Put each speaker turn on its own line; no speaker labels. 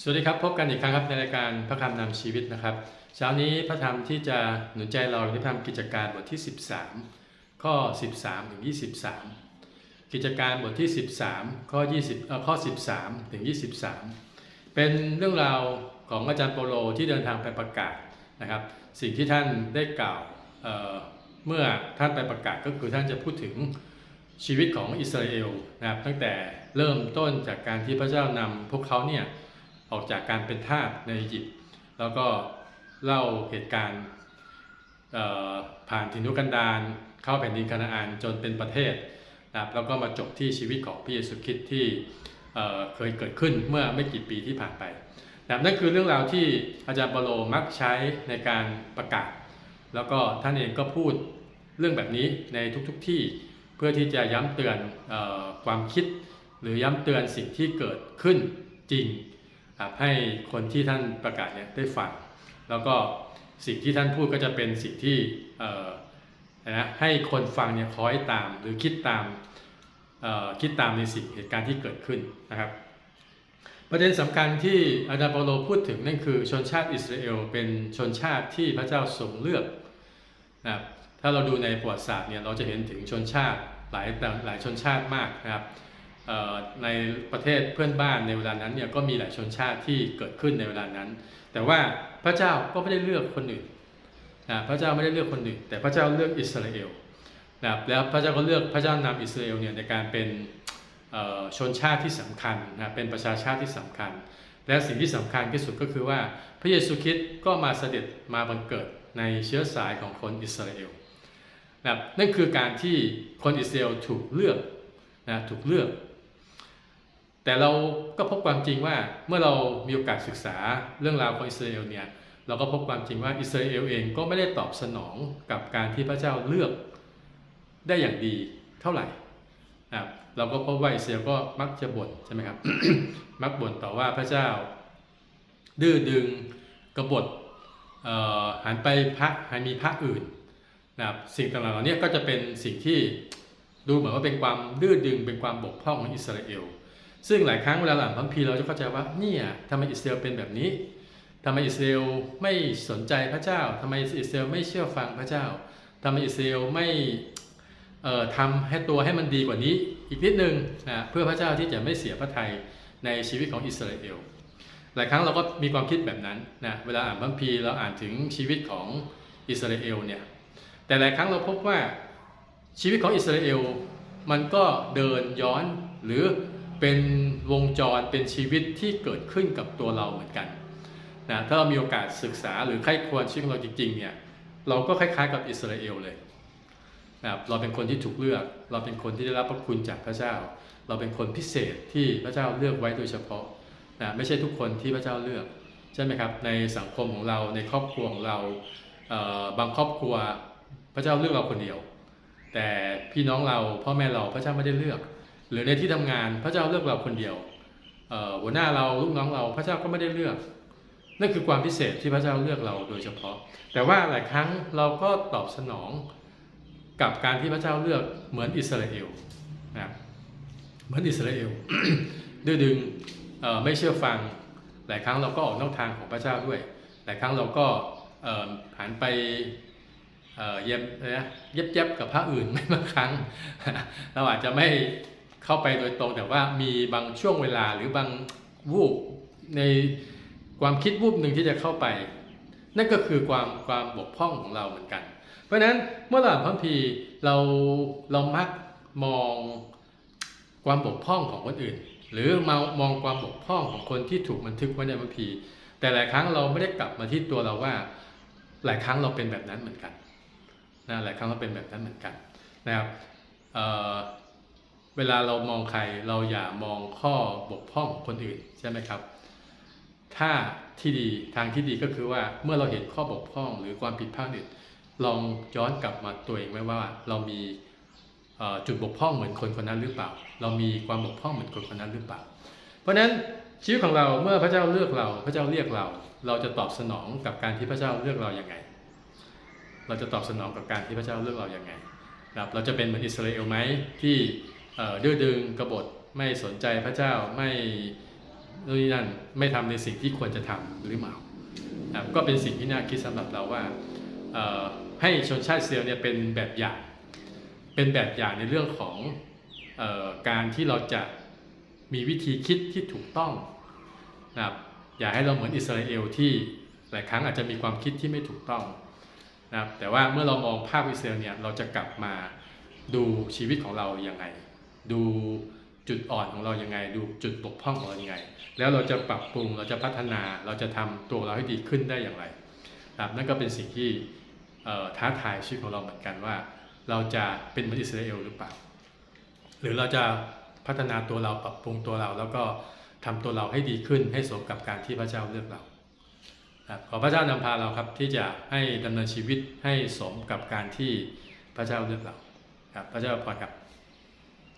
สวัสดีครับ พบกันอีกครั้งครับในรายการพระคำนำชีวิตนะครับเช้านี้พระธรรมที่จะหนุนใจเราในธรรมกิจการบทที่ 13 ข้อ 13ถึง23 กิจการบทที่ 13 ข้อ 20เอ่อข้อ 13ถึง23 เป็นเรื่องราวของอาจารย์โปโลที่เดินทางไปประกาศนะครับ สิ่งที่ท่านได้กล่าวเเมื่อท่านไปประกาศก็คือท่านจะพูดถึงชีวิตของอิสราเอลนะครับตั้งแต่เริ่มต้นจากการที่พระเจ้านำพวกเขาเนี่ย ออกจากการเป็นทาสในอียิปต์แล้วก็เล่าเหตุการณ์ผ่านถิ่นทุรกันดารเข้าแผ่นดินคานาอันจนเป็นประเทศนะครับแล้วก็มาจบที่ชีวิตของพระเยซูคริสต์ที่เคยเกิดขึ้นเมื่อไม่กี่ปีที่ผ่านไปนะครับนั่นคือเรื่องราวที่อาจารย์เปาโลมักใช้ในการประกาศ แล้วก็ท่านเองก็พูดเรื่องแบบนี้ในทุกๆทที่เพื่อที่จะย้ำเตือนออความคิด หรือย้ำเตือนสิ่งที่เกิดขึ้นจริง ให้คนที่ท่านประกาศเนี่ยได้ฟังแล้วก็สิ่งที่ท่านพูดก็จะเป็นสิ่งที่เอ่อนะให้คนฟังเนี่ยคอยตามหรือคิดตามเอ่อคิดตามในสิ่งเหตุการณ์ที่เกิดขึ้นนะครับ ประเด็นสำคัญที่อาจารย์เปาโลพูดถึงนั่นคือชนชาติอิสราเอลเป็นชนชาติที่พระเจ้าทรงเลือกนะครับถ้าเราดูในประวัติศาสตร์เนี่ยเราจะเห็นถึงชนชาติหลายหลายชนชาติมากนะครับ ในประเทศเพื่อนบ้านในเวลานั้นเนี่ยก็มีหลายชนชาติที่เกิดขึ้นในเวลานั้น แต่ว่าพระเจ้าก็ไม่ได้เลือกคนอื่นนะพระเจ้าไม่ได้เลือกคนอื่น แต่พระเจ้าเลือกอิสราเอลนะแล้วพระเจ้าก็เลือกพระเจ้านำอิสราเอลเนี่ยในการเป็นชนชาติที่สำคัญนะเป็นประชาชาติที่สำคัญ และสิ่งที่สำคัญที่สุดก็คือว่าพระเยซูคริสต์ก็มาเสด็จมาบังเกิดในเชื้อสายของคนอิสราเอลนะนั่นคือการที่คนอิสราเอลถูกเลือกนะถูกเลือก แต่เราก็พบความจริงว่าเมื่อเรามีโอกาสศึกษาเรื่องราวของอิสราเอลเนี่ยเราก็พบความจริงว่าอิสราเอลเองก็ไม่ได้ตอบสนองกับการที่พระเจ้าเลือกได้อย่างดีเท่าไหร่นะครับเราก็พบว่าอิสราเอลก็มักจะบ่นใช่ไหมครับ มักบ่นต่อว่าพระเจ้า ดื้อดึงกบฏเอ่อหันไปพระให้มีพระอื่นนะครับสิ่งต่างๆเหล่านี้ก็จะเป็นสิ่งที่ดูเหมือนว่าเป็นความดื้อดึงเป็นความบกพร่องของอิสราเอล ซึ่งหลายครั้งเวลาอ่านพระคัมภีเราจะเข้าใจว่าเนี่ยทำไมอิสราเอลเป็นแบบนี้ทำไมอิสราเอลไม่สนใจพระเจ้าทำไมอิสราเอลไม่เชื่อฟังพระเจ้าทำไมอิสราเอลไม่เอ่อทำให้ตัวให้มันดีกว่านี้อีกนิดนึงนะเพื่อพระเจ้าที่จะไม่เสียพระทัยในชีวิตของอิสราเอลหลายครั้งเราก็มีความคิดแบบนั้นนะเวลาอ่านพระคัมภีเราอ่านถึงชีวิตของอิสราเอลเนี่ยแต่หลายครั้งเราพบว่าชีวิตของอิสราเอลมันก็เดินย้อนหรือ เป็นวงจรเป็นชีวิตที่เกิดขึ้นกับตัวเราเหมือนกันนะถ้าเรามีโอกาสศึกษาหรือใครควรชีวิตของเราจริงๆเนี่ยเราก็คล้ายๆกับอิสราเอลเลยนะเราเป็นคนที่ถูกเลือก เราเป็นคนที่ได้รับพระคุณจากพระเจ้า เราเป็นคนพิเศษที่พระเจ้าเลือกไว้โดยเฉพาะนะไม่ใช่ทุกคนที่พระเจ้าเลือกใช่ไหมครับในสังคมของเราในครอบครัวของเราเบางครอบครัวพระเจ้าเลือกเราคนเดียว แต่พี่น้องเราพ่อแม่เราพระเจ้าไม่ได้เลือก หรือในที่ทำงานพระเจ้าเลือกเราคนเดียวหัวหน้าเราลูกน้องเราพระเจ้าก็ไม่ได้เลือกนั่นคือความพิเศษที่พระเจ้าเลือกเราโดยเฉพาะ แต่ว่าหลายครั้งเราก็ตอบสนองกับการที่พระเจ้าเลือกเหมือนอิสราเอลนะเหมือนอิสราเอลดื้อดึงไม่เชื่อฟัง หลายครั้งเราก็ออกนอกทางของพระเจ้าด้วย หลายครั้งเราก็เอ่อหันไปเอ่ย็บนะเย็บเย็บกับพระอื่นไม่บางครั้ง เราอาจจะไม่ เข้าไปโดยตรงแต่ว่ามีบางช่วงเวลาหรือบางวูบในความคิดวูบหนึ่งที่จะเข้าไป นั่นก็คือความความบกพร่องของเราเหมือนกัน เพราะฉะนั้นเมื่อเราอ่านพระคัมภีเราเรามักมองความบกพร่องของคนอื่น หรือมามองความบกพร่องของคนที่ถูกบันทึกไว้ในพระคัมภีแต่หลายครั้งเราไม่ได้กลับมาที่ตัวเราว่า หลายครั้งเราเป็นแบบนั้นเหมือนกันนะหลายครั้งเราเป็นแบบนั้นเหมือนกันนะครับ เวลาเรามองใครเราอย่ามองข้อบกพร่องคนอื่นใช่ไหมครับ ถ้าที่ดีทางที่ดีก็คือว่าเมื่อเราเห็นข้อบกพร่องหรือความผิดพลาดอื่นลองย้อนกลับมาตัวเองไว้ว่าเรามีจุดบกพร่องเหมือนคนคนนั้นหรือเปล่า เรามีความบกพร่องเหมือนคนคนนั้นหรือเปล่า เพราะฉะนั้นชีวิตของเราเมื่อพระเจ้าเลือกเรา พระเจ้าเรียกเรา เราจะตอบสนองกับการที่พระเจ้าเลือกเราอย่างไง เราจะตอบสนองกับการที่พระเจ้าเลือกเราอย่างไงครับเราจะเป็นเหมือนอิสราเอลไหมที่ ดื้อดึงกบฏไม่สนใจพระเจ้าไม่นู่นนี่นั่นไม่ทำในสิ่งที่ควรจะทำหรือเปล่าครับก็เป็นสิ่งที่น่าคิดสำหรับเราว่าให้ชนชาติเซลล์เนี่ยเป็นแบบอย่างเป็นแบบอย่างในเรื่องของออการที่เราจะมีวิธีคิดที่ถูกต้องนะครับอย่าให้เราเหมือนอิสราเอลที่หลายครั้งอาจจะมีความคิดที่ไม่ถูกต้องนะครับแต่ว่าเมื่อเรามองภาพอิสราเอลเนี่ยเราจะกลับมาดูชีวิตของเราอย่างไง ดูจุดอ่อนของเรายังไง ดูจุดบกพร่องของเรายังไง แล้วเราจะปรับปรุงเราจะพัฒนาเราจะทำตัวเราให้ดีขึ้นได้อย่างไรนะครับนั่นก็เป็นสิ่งที่ท้าทายชีวิตของเราเหมือนกันว่า เราจะเป็นเหมือนอิสราเอลหรือเปล่า หรือเราจะพัฒนาตัวเราปรับปรุงตัวเรา แล้วก็ทำตัวเราให้ดีขึ้นให้สมกับการที่พระเจ้าเลือกเราครับขอพระเจ้านำพาเราครับที่จะให้ดำเนินชีวิตให้สมกับการที่พระเจ้าเลือกเราครับพระเจ้าพรครับ